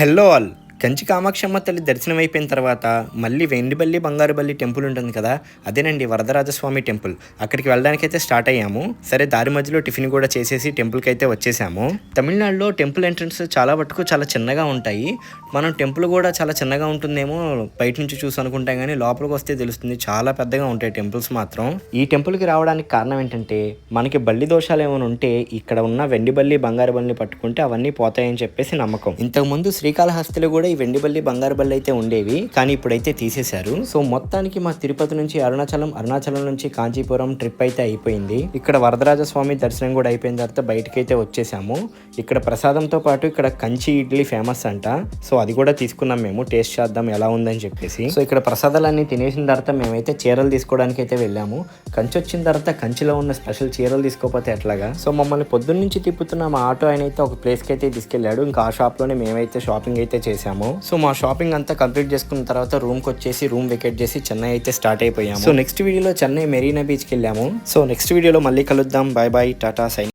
Hello all Kanchi Kamakshamma తల్లి దర్శనం అయిపోయిన తర్వాత మళ్ళీ వెండిబల్లి బంగారుబల్లి టెంపుల్ ఉంటుంది కదా అదేనండి వరదరాజస్వామి టెంపుల్. అక్కడికి వెళ్ళడానికి అయితే స్టార్ట్ అయ్యాము. సరే దారి మధ్యలో టిఫిన్ కూడా చేసేసి టెంపుల్కి అయితే వచ్చేసాము. తమిళనాడులో టెంపుల్ ఎంట్రన్స్ చాలా మటుకు చాలా చిన్నగా ఉంటాయి. మనం టెంపుల్ కూడా చాలా చిన్నగా ఉంటుందేమో బయట నుంచి చూసి అనుకుంటాం కానీ లోపలికి వస్తే తెలుస్తుంది చాలా పెద్దగా ఉంటాయి టెంపుల్స్ మాత్రం. ఈ టెంపుల్కి రావడానికి కారణం ఏంటంటే మనకి బల్లి దోషాలు ఏమైనా ఉంటే ఇక్కడ ఉన్న వెండి బల్లి బంగారు బల్లి పట్టుకుంటే అవన్నీ పోతాయని చెప్పేసి నమ్మకం. ఇంతకుముందు శ్రీకాళహస్తిలో కూడా ఈ వెండి బల్లి బంగారు బల్లి అయితే ఉండేవి కానీ ఇప్పుడైతే తీసేశారు. సో మొత్తానికి మా తిరుపతి నుంచి అరుణాచలం అరుణాచలం నుంచి కాంచీపురం ట్రిప్ అయితే అయిపోయింది. ఇక్కడ వరదరాజ స్వామి దర్శనం కూడా అయిపోయిన తర్వాత బయటకైతే వచ్చేసాము. ఇక్కడ ప్రసాదంతో పాటు ఇక్కడ కంచి ఇడ్లీ ఫేమస్ అంట. సో అది కూడా తీసుకున్నాం మేము టేస్ట్ చేద్దాం ఎలా ఉందని చెప్పేసి. సో ఇక్కడ ప్రసాదాలన్నీ తినేసిన తర్వాత మేమైతే చీరలు తీసుకోవడానికి అయితే వెళ్ళాము. కంచి వచ్చిన తర్వాత కంచిలో ఉన్న స్పెషల్ చీరలు తీసుకోకపోతే ఎట్లాగా? సో మమ్మల్ని పొద్దున్న నుంచి తిప్పుతున్న మా ఆటో ఆయన అయితే ఒక ప్లేస్కి అయితే తీసుకెళ్ళాడు. ఇంకా ఆ షాప్లోనే మేమైతే షాపింగ్ అయితే చేసాము సో మా షాపింగ్ అంతా కంప్లీట్ చేసుకున్న తర్వాత రూమ్కి వచ్చేసి రూమ్ వెకేట్ చేసి చెన్నై అయితే స్టార్ట్ అయిపోయాము. సో నెక్స్ట్ వీడియోలో చెన్నై మెరీనా బీచ్కి వెళ్ళాము. సో నెక్స్ట్ వీడియోలో మళ్ళీ కలుద్దాం. Bye bye Tata sign